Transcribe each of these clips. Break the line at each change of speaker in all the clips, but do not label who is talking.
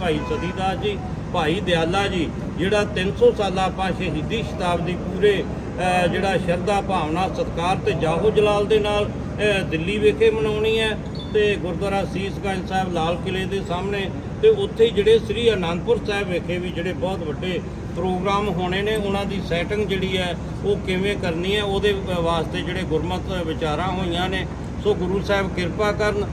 ਭਾਈ ਸਤੀਦਾਸ ਜੀ ਭਾਈ ਦਿਆਲਾ ਜੀ ਜਿਹੜਾ 300 ਸਾਲਾ ਆਪਾਂ ਸ਼ਹੀਦੀ ਸ਼ਤਾਬਦੀ ਪੂਰੇ ਜਿਹੜਾ ਸ਼ਰਧਾ ਭਾਵਨਾ ਸਤਕਾਰ ਤੇ ਜਾਹੋ ਜਲਾਲ ਦੇ ਨਾਲ ਦਿੱਲੀ ਵਿਖੇ ਮਨਾਉਣੀ ਹੈ ਤੇ ਗੁਰਦੁਆਰਾ ਸੀਸਗੰਜ ਸਾਹਿਬ ਲਾਲ ਕਿਲੇ ਦੇ ਸਾਹਮਣੇ ਤੇ ਉੱਥੇ ਜਿਹੜੇ ਸ੍ਰੀ ਅਨੰਦਪੁਰ ਸਾਹਿਬ ਵਿਖੇ ਵੀ ਜਿਹੜੇ ਬਹੁਤ ਵੱਡੇ ਪ੍ਰੋਗਰਾਮ ਹੋਣੇ ਨੇ ਉਹਨਾਂ ਦੀ ਸੈਟਿੰਗ ਜਿਹੜੀ ਹੈ ਉਹ ਕਿਵੇਂ ਕਰਨੀ ਹੈ ਉਹਦੇ ਅ, ਵਾਸਤੇ ਜਿਹੜੇ ਗੁਰਮਤ ਵਿਚਾਰਾਂ ਹੋਈਆਂ ਨੇ ਸੋ ਗੁਰੂ ਸਾਹਿਬ ਕਿਰਪਾ ਕਰਨ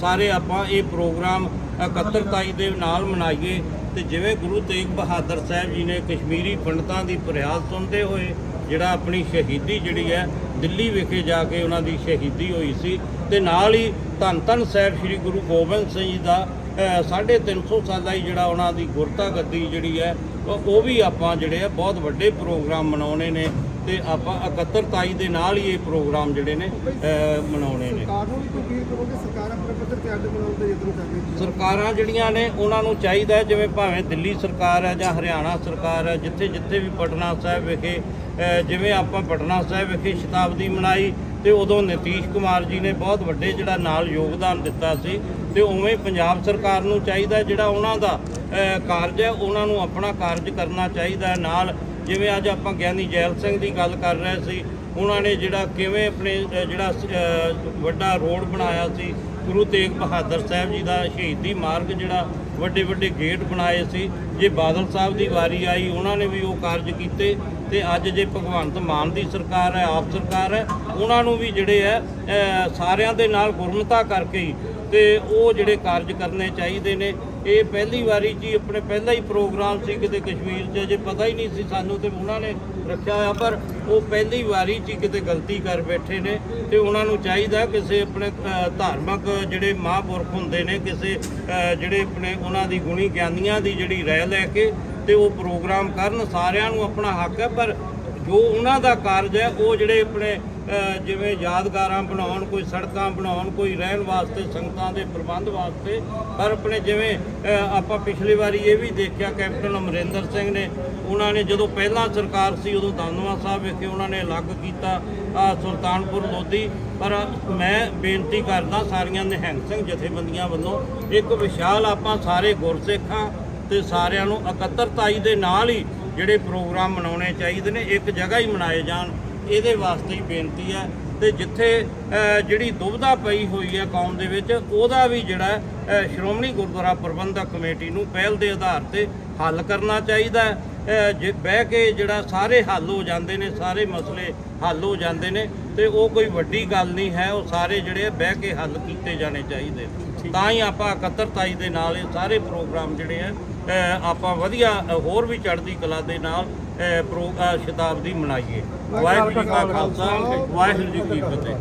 ਸਾਰੇ ਆਪਾਂ ਇਹ ਪ੍ਰੋਗਰਾਮ ਇਕੱਤਰਤਾਈ ਦੇ ਨਾਲ ਮਨਾਈਏ ਤੇ ਜਿਵੇਂ ਗੁਰੂ ਤੇਗ ਬਹਾਦਰ ਸਾਹਿਬ ਜੀ ਨੇ ਕਸ਼ਮੀਰੀ ਪੰਡਤਾਂ ਦੀ ਫਰਿਆਦ ਸੁਣਦੇ ਹੋਏ, ਜਿਹੜਾ ਆਪਣੀ ਸ਼ਹੀਦੀ ਜਿਹੜੀ ਹੈ, ਦਿੱਲੀ ਵਿਖੇ ਜਾ ਕੇ ਉਹਨਾਂ ਦੀ ਸ਼ਹੀਦੀ ਹੋਈ ਸੀ ਤੇ ਨਾਲ ਹੀ ਧੰਨ ਧੰਨ ਸਾਹਿਬ ਸ੍ਰੀ ਗੁਰੂ ਗੋਬਿੰਦ ਸਿੰਘ ਜੀ ਦਾ 350 ਸਾਲਾ ਹੀ ਜਿਹੜਾ ਉਹਨਾਂ ਦੀ ਗੁਰਤਾ ਗੱਦੀ ਜਿਹੜੀ ਹੈ ਉਹ ਵੀ ਆਪਾਂ ਜਿਹੜੇ ਆ ਬਹੁਤ ਵੱਡੇ ਪ੍ਰੋਗਰਾਮ ਮਨਾਉਣੇ ਨੇ ਤੇ ਆਪਾਂ ਇਕੱਤਰਤਾਈ ਦੇ ਨਾਲ ਹੀ ਇਹ ਪ੍ਰੋਗਰਾਮ ਜਿਹੜੇ ਨੇ ਮਨਾਉਣੇ ਨੇ।
ਸਰਕਾਰ ਨੂੰ ਵੀ ਕੋਈ ਅਪੀਲ ਕਰੋਗੇ? ਸਰਕਾਰ ਆਪਣੇ ਪੱਧਰ ਤੇ ਅੱਡ ਬਣਾਉਣ ਦੇ ਯਤਨ ਕਰ ਰਹੀ ਹੈ
ਸਰਕਾਰਾਂ ਜਿਹੜੀਆਂ ਨੇ ਉਹਨਾਂ ਨੂੰ ਚਾਹੀਦਾ ਜਿਵੇਂ ਭਾਵੇਂ ਦਿੱਲੀ ਸਰਕਾਰ ਹੈ ਜਾਂ ਹਰਿਆਣਾ ਸਰਕਾਰ ਹੈ ਜਿੱਥੇ ਜਿੱਥੇ ਵੀ ਪਟਨਾ ਸਾਹਿਬ ਵਿਖੇ ਜਿਵੇਂ ਆਪਾਂ ਪਟਨਾ ਸਾਹਿਬ ਵਿਖੇ ਸ਼ਤਾਬਦੀ ਮਨਾਈ ਤੇ ਉਦੋਂ ਨਤੀਸ਼ ਕੁਮਾਰ ਜੀ ਨੇ ਬਹੁਤ ਵੱਡੇ ਜਿਹੜਾ ਨਾਲ ਯੋਗਦਾਨ ਦਿੱਤਾ ਸੀ ਤੇ ਉਵੇਂ ਪੰਜਾਬ ਸਰਕਾਰ ਨੂੰ ਚਾਹੀਦਾ ਜਿਹੜਾ ਉਹਨਾਂ ਦਾ ਕਾਰਜ ਹੈ, ਉਹਨਾਂ ਨੂੰ ਆਪਣਾ ਕਾਰਜ ਕਰਨਾ ਚਾਹੀਦਾ ਨਾਲ ਜਿਵੇਂ ਅੱਜ ਆਪਾਂ ਗਿਆਨੀ ਜੈਲ ਸਿੰਘ ਦੀ ਗੱਲ ਕਰ ਰਹੇ ਸੀ, ਉਹਨਾਂ ਨੇ ਜਿਹੜਾ ਕਿਵੇਂ ਆਪਣੇ ਜਿਹੜਾ ਵੱਡਾ ਰੋਡ ਬਣਾਇਆ ਸੀ ਗੁਰੂ ਤੇਗ ਬਹਾਦਰ ਸਾਹਿਬ ਜੀ ਦਾ ਸ਼ਹੀਦੀ ਮਾਰਗ ਜਿਹੜਾ ਵੱਡੇ ਵੱਡੇ ਗੇਟ ਬਣਾਏ ਸੀ। ਜੇ ਬਾਦਲ ਸਾਹਿਬ ਦੀ ਵਾਰੀ ਆਈ, ਉਹਨਾਂ ਨੇ ਵੀ ਉਹ ਕਾਰਜ ਕੀਤੇ ਤੇ ਅੱਜ ਜੇ ਭਗਵੰਤ ਮਾਨ ਦੀ ਸਰਕਾਰ ਹੈ, ਆਪ ਸਰਕਾਰ ਹੈ, ਉਹਨਾਂ ਨੂੰ ਵੀ ਜਿਹੜੇ ਹੈ ਸਾਰਿਆਂ ਦੇ ਨਾਲ ਗੁਰਮਤਾ ਕਰਕੇ ਹੀ ਤੇ ਉਹ ਜਿਹੜੇ ਕਾਰਜ ਕਰਨੇ ਚਾਹੀਦੇ ਨੇ। ਇਹ ਪਹਿਲੀ ਵਾਰੀ ਜੀ, ਆਪਣੇ ਪਹਿਲਾ ਹੀ ਪ੍ਰੋਗਰਾਮ ਸੀ ਕਿਤੇ ਕਸ਼ਮੀਰ 'ਚ ਜੇ ਪਤਾ ਹੀ ਨਹੀਂ ਸੀ ਸਾਨੂੰ ਤੇ ਉਹਨਾਂ ਨੇ ਰੱਖਿਆ ਹੋਇਆ, ਪਰ ਉਹ ਪਹਿਲੀ ਵਾਰੀ 'ਚ ਹੀ ਕਿਤੇ ਗਲਤੀ ਕਰ ਬੈਠੇ ਨੇ ਤੇ ਉਹਨਾਂ ਨੂੰ ਚਾਹੀਦਾ ਕਿਸੇ ਆਪਣੇ ਧਾਰਮਿਕ ਜਿਹੜੇ ਮਹਾਂਪੁਰਖ ਹੁੰਦੇ ਨੇ, ਕਿਸੇ ਜਿਹੜੇ ਆਪਣੇ ਉਹਨਾਂ ਦੀ ਗੁਣੀ ਗਿਆਨੀਆਂ ਦੀ ਜਿਹੜੀ ਰਹਿ ਲੈ ਕੇ ਤੇ ਉਹ ਪ੍ਰੋਗਰਾਮ ਕਰਨ, ਸਾਰਿਆਂ ਨੂੰ ਆਪਣਾ ਹੱਕ ਹੈ, ਪਰ ਜੋ ਉਹਨਾਂ ਦਾ ਕਾਰਜ ਹੈ, ਉਹ ਜਿਹੜੇ ਆਪਣੇ ਜਿਵੇਂ ਯਾਦਗਾਰਾਂ ਬਣਾਉਣ, ਕੋਈ ਸੜਕਾਂ ਬਣਾਉਣ, ਕੋਈ ਰਹਿਣ ਵਾਸਤੇ, ਸੰਗਤਾਂ ਦੇ ਪ੍ਰਬੰਧ ਵਾਸਤੇ, ਪਰ ਆਪਣੇ ਜਿਵੇਂ ਆਪਾਂ ਪਿਛਲੀ ਵਾਰੀ ਇਹ ਵੀ ਦੇਖਿਆ, ਕੈਪਟਨ ਅਮਰਿੰਦਰ ਸਿੰਘ ਨੇ, ਉਹਨਾਂ ਨੇ ਜਦੋਂ ਪਹਿਲਾਂ ਸਰਕਾਰ ਸੀ, ਉਦੋਂ ਦੰਦਵਾ ਸਾਹਿਬ ਵਿਖੇ ਉਹਨਾਂ ਨੇ ਅਲੱਗ ਕੀਤਾ ਸੁਲਤਾਨਪੁਰ ਲੋਧੀ, ਪਰ ਮੈਂ ਬੇਨਤੀ ਕਰਦਾ ਸਾਰੀਆਂ ਨਿਹੰਗ ਸਿੰਘ ਜਥੇਬੰਦੀਆਂ ਵੱਲੋਂ, ਇੱਕ ਵਿਸ਼ਾਲ ਆਪਾਂ ਸਾਰੇ ਗੁਰਸਿੱਖਾਂ ਤੇ ਸਾਰਿਆਂ ਨੂੰ ਇਕੱਤਰਤਾਈ ਦੇ ਨਾਲ ਹੀ ਜਿਹੜੇ ਪ੍ਰੋਗਰਾਮ ਮਨਾਉਣੇ ਚਾਹੀਦੇ ਨੇ, ਇੱਕ ਜਗ੍ਹਾ ਹੀ ਮਨਾਏ ਜਾਣ। ਇਹਦੇ ਵਾਸਤੇ ਹੀ ਬੇਨਤੀ ਹੈ ਤੇ ਜਿੱਥੇ ਜਿਹੜੀ ਦੁਬਿਧਾ ਪਈ ਹੋਈ ਹੈ ਕੌਮ ਦੇ ਵਿੱਚ, ਉਹਦਾ ਵੀ ਜਿਹੜਾ ਸ਼੍ਰੋਮਣੀ ਗੁਰਦੁਆਰਾ ਪ੍ਰਬੰਧਕ ਕਮੇਟੀ ਨੂੰ ਪਹਿਲ ਦੇ ਆਧਾਰ ਤੇ ਹੱਲ ਕਰਨਾ ਚਾਹੀਦਾ ਜੇ ਬਹਿ ਕੇ ਜਿਹੜਾ ਸਾਰੇ ਹੱਲ ਹੋ ਜਾਂਦੇ ਨੇ, ਸਾਰੇ ਮਸਲੇ ਹੱਲ ਹੋ ਜਾਂਦੇ ਨੇ, ਤੇ ਉਹ ਕੋਈ ਵੱਡੀ ਗੱਲ ਨਹੀਂ ਹੈ, ਉਹ ਸਾਰੇ ਜਿਹੜੇ ਬਹਿ ਕੇ ਹੱਲ ਕੀਤੇ ਜਾਣੇ ਚਾਹੀਦੇ ਨੇ। ਤਾਂ ਹੀ ਆਪਾਂ ਇਕੱਤਰਤਾਈ ਦੇ ਨਾਲ ਇਹ ਸਾਰੇ ਪ੍ਰੋਗਰਾਮ ਜਿਹੜੇ ਆ ਆਪਾਂ ਵਧੀਆ ਹੋਰ ਵੀ ਚੜ੍ਹਦੀ ਕਲਾ ਦੇ ਨਾਲ ਪ੍ਰੋ ਸ਼ਤਾਬਦੀ ਮਨਾਈਏ। ਵਾਹਿਗੁਰੂ ਜੀ ਕਾ ਖਾਲਸਾ। ਵਾਹਿਗੁਰੂ ਜੀ ਕੀ ਫਤਿਹ।